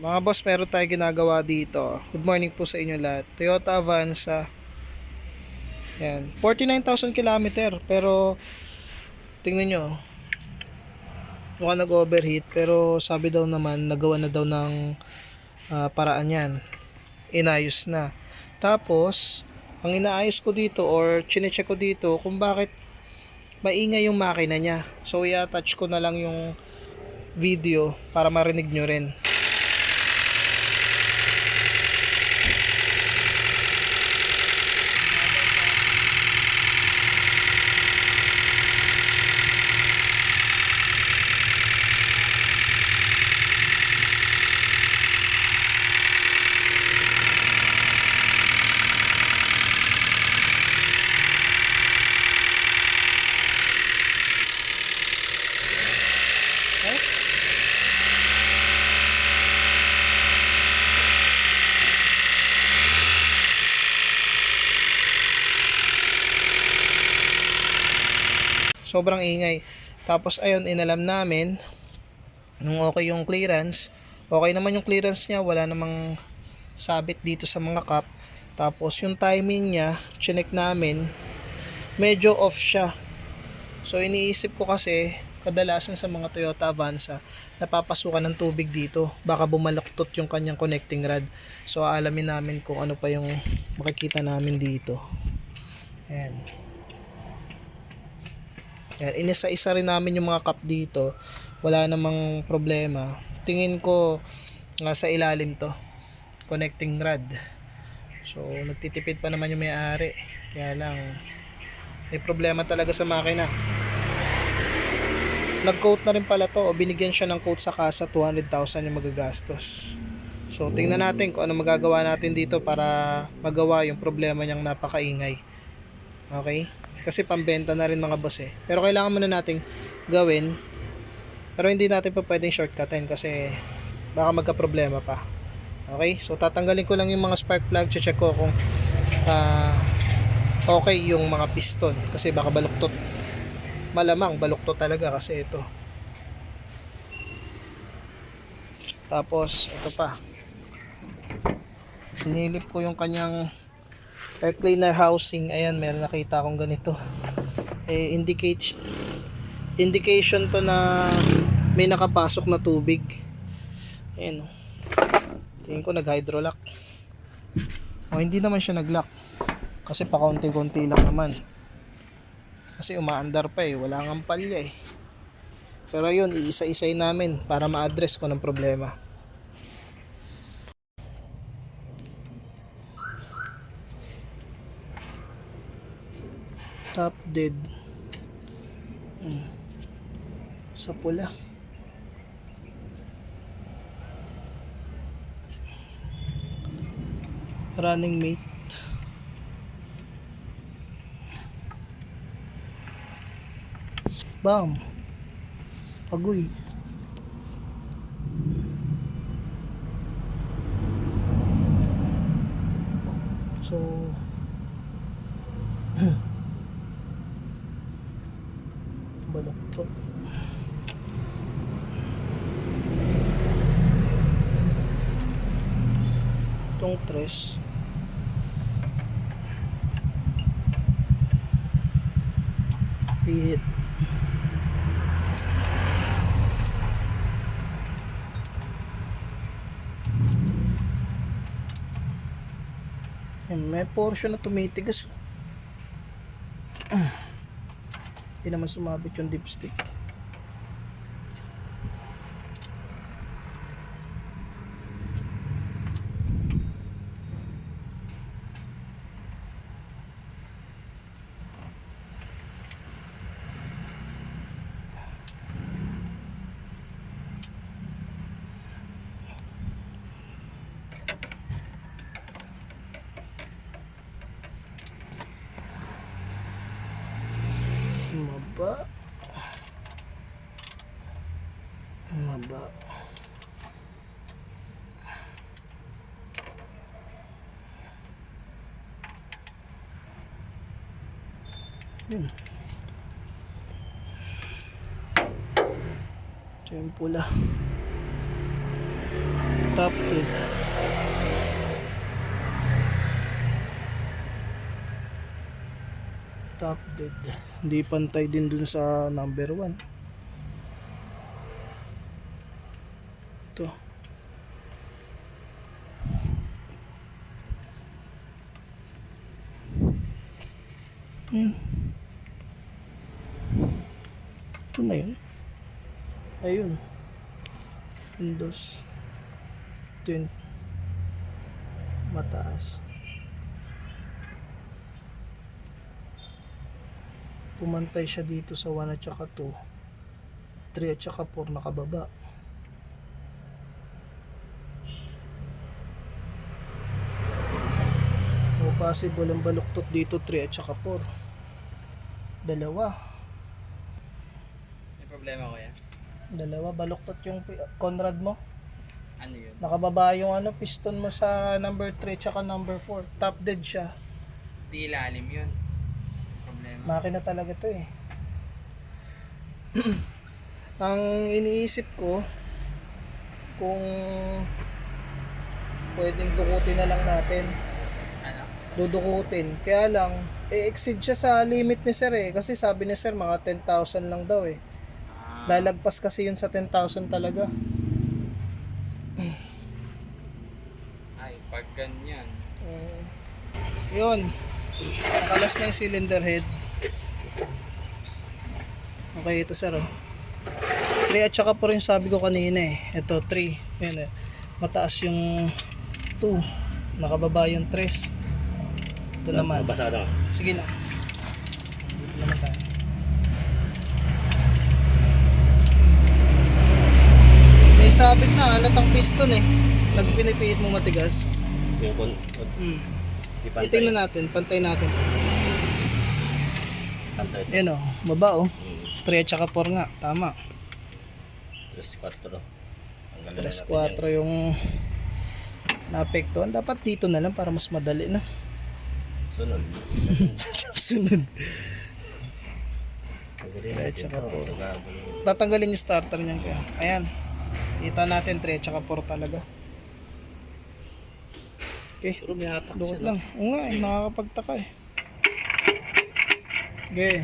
Mga boss, meron tayo ginagawa dito. Good morning po sa inyo lahat. Toyota Avanza. Yan. 49,000 kilometer. Pero, tingnan nyo. Mukhang nag-overheat. Pero, sabi daw naman, nagawa na daw ng ah, paraan yan. Inayos na. Tapos, ang inaayos ko dito or chinecheck ko dito kung bakit maingay yung makina niya. So, i-attach ko na lang yung video para marinig nyo rin. Sobrang ingay. Tapos ayun, inalam namin nung okay yung clearance. Okay naman yung clearance niya, wala namang sabit dito sa mga cup. Tapos yung timing niya, chinek namin, medyo off siya. So iniisip ko kasi, kadalasan sa mga Toyota Avanza, napapasukan ng tubig dito. Baka bumalaktot yung kanyang connecting rod. So aalamin namin kung ano pa yung makikita namin dito. Ayan. Yan, inisa-isa rin namin yung mga cup dito. Wala namang problema. Tingin ko nga sa ilalim to. Connecting rod. So, nagtitipid pa naman yung may-ari. Kaya lang, may problema talaga sa makina. Nag-quote na rin pala to o binigyan siya ng quote sa kasa 200,000 yung magagastos. So, tingnan natin kung ano magagawa natin dito para magawa yung problema niyang napakaingay. Okay? Kasi pambenta na rin mga boss eh. Pero kailangan muna nating gawin. Pero hindi natin pa pwedeng shortcutin kasi baka magka-problema pa. Okay? So tatanggalin ko lang yung mga spark plug. Check ko kung ah, okay yung mga piston. Kasi baka baluktot. Malamang baluktot talaga kasi ito. Tapos ito pa. Sinilip ko yung kanyang air cleaner housing ayan meron nakita akong ganito. Eh indicate indication to na may nakapasok na tubig. Ayan oh. tingin ko nag hydrolock o hindi naman siya nag lock kasi pa konti-konti lang naman. Kasi umaandar pa eh. Wala nga palya eh. Pero yun iisa-isay namin para ma-address ko ng problema top dead. Hmm. sa pula. Running mate. Bam. Agoy. So baluktot itong tres. Pihit. Yan, may portion na tumitigas hindi naman sumabit yung dipstick yun ito yung pula Top dead. Top dead. Hindi pantay din dun sa number 1. Ito. Ayun. Ito na yun. Ayun. Windows 10 mataas. Pumantay siya dito sa 1 at saka 2 3 at saka 4 nakababa. Possible ang baluktot dito 3 at saka 4 dalawa problema ko yan. dalawa baluktot yung pi- Conrad mo Ano yun? Nakababa yung ano, piston mo sa number 3 tsaka number 4. Top dead siya. Di ilalim yun. Problema. Makina talaga to eh. Ang iniisip ko, kung pwedeng dukutin na lang natin. ano? Dudukutin. Kaya lang, i-exceed siya sa limit ni sir eh. Kasi sabi ni sir, mga 10,000 lang daw eh. Lalagpas kasi yun sa 10,000 talaga. ay, pag ganyan. Mm. yun. Nakalas na yung cylinder head. Okay, ito sir. Oh. 3 at saka po rin sabi ko kanina eh. Ito, 3. Yan eh. Mataas yung 2. Nakababa yung 3. Ito naman. Basa na. Sige na. Dito naman tayo. May sabit na, halatang piston eh. Pag pinipiit mo matigas. Yung kon... Pantay. Itingnan natin, pantay natin. Pantay. Yan o, baba o. Hmm. 3 at saka 4 nga, tama. 3-4. Ang ganda 3, 4 yung naapektuhan. Dapat dito na lang para mas madali na. Sunod. Sunod. Kahit natin saka to. po. Sa gagawin. Tatanggalin yung starter niyan kaya. Ayan. Kita natin 3 at saka 4 talaga. Okay. Pero may hatak siya. lang. Oo nga eh, nakakapagtaka eh. Okay.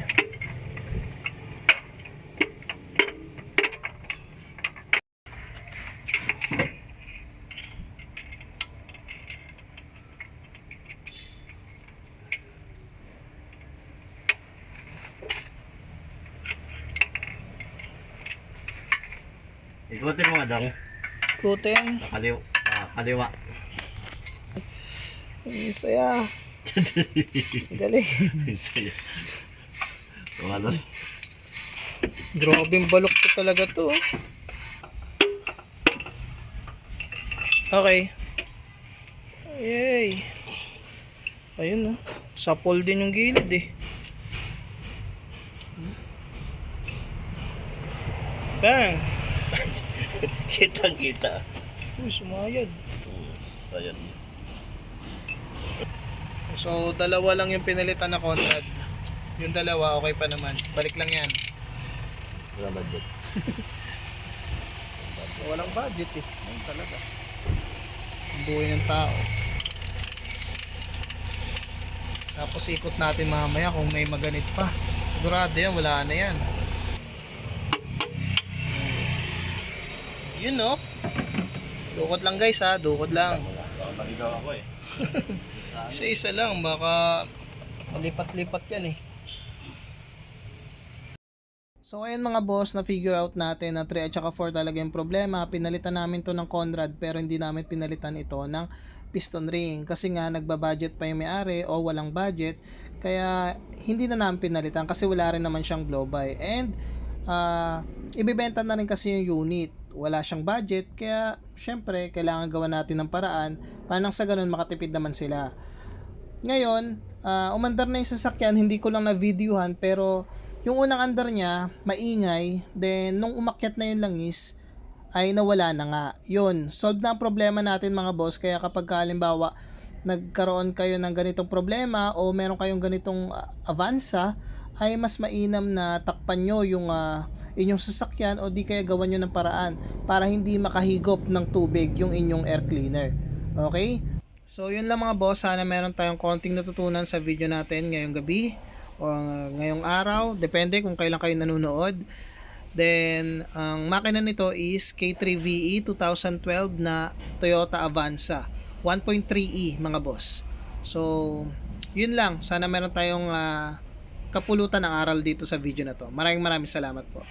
Ikutin mo nga dong. Kuting. Nakaliw. Ah, kaliwa. Ang saya. Galing. Mga doon. Grabe yung balok ko talaga to. Okay. Yay. Ayun oh. Sapol din yung gilid eh. Bang! Kitang kita. Uy, sumayad. Sayad. So, dalawa lang yung pinalitan na Conrad. Yung dalawa, okay pa naman. Balik lang yan. Wala budget. Walang budget eh. Ayun talaga. Ang buhay ng tao. Tapos ikot natin mamaya kung may maganit pa. Sigurado yan, wala na yan. Yun no. Dukot lang guys ha, dukot lang. Maligaw ako eh. Isa-isa lang, baka malipat-lipat yan eh. So ayun mga boss, na figure out natin na 3 at saka 4 talaga yung problema. Pinalitan namin to ng Conrad pero hindi namin pinalitan ito ng piston ring kasi nga nagbabudget pa yung may-ari o walang budget kaya hindi na namin pinalitan kasi wala rin naman siyang blow by and ah ibibenta na rin kasi yung unit. Wala siyang budget kaya syempre kailangan gawa natin ng paraan para nang sa ganun makatipid naman sila. Ngayon, ah, umandar na yung sasakyan, hindi ko lang na-videohan, pero yung unang andar niya, maingay, then nung umakyat na yung langis, ay nawala na nga. Yun, solved na ang problema natin mga boss, kaya kapag halimbawa, nagkaroon kayo ng ganitong problema o meron kayong ganitong ah, Avanza, ay mas mainam na takpan nyo yung ah, inyong sasakyan o di kaya gawan nyo ng paraan para hindi makahigop ng tubig yung inyong air cleaner. Okay? So yun lang mga boss, sana meron tayong konting natutunan sa video natin ngayong gabi o uh, ngayong araw, depende kung kailan kayo nanonood. Then, ang makina nito is K3VE 2012 na Toyota Avanza 1.3E mga boss. So, yun lang. Sana meron tayong ah, kapulutan ng aral dito sa video na to. Maraming maraming salamat po.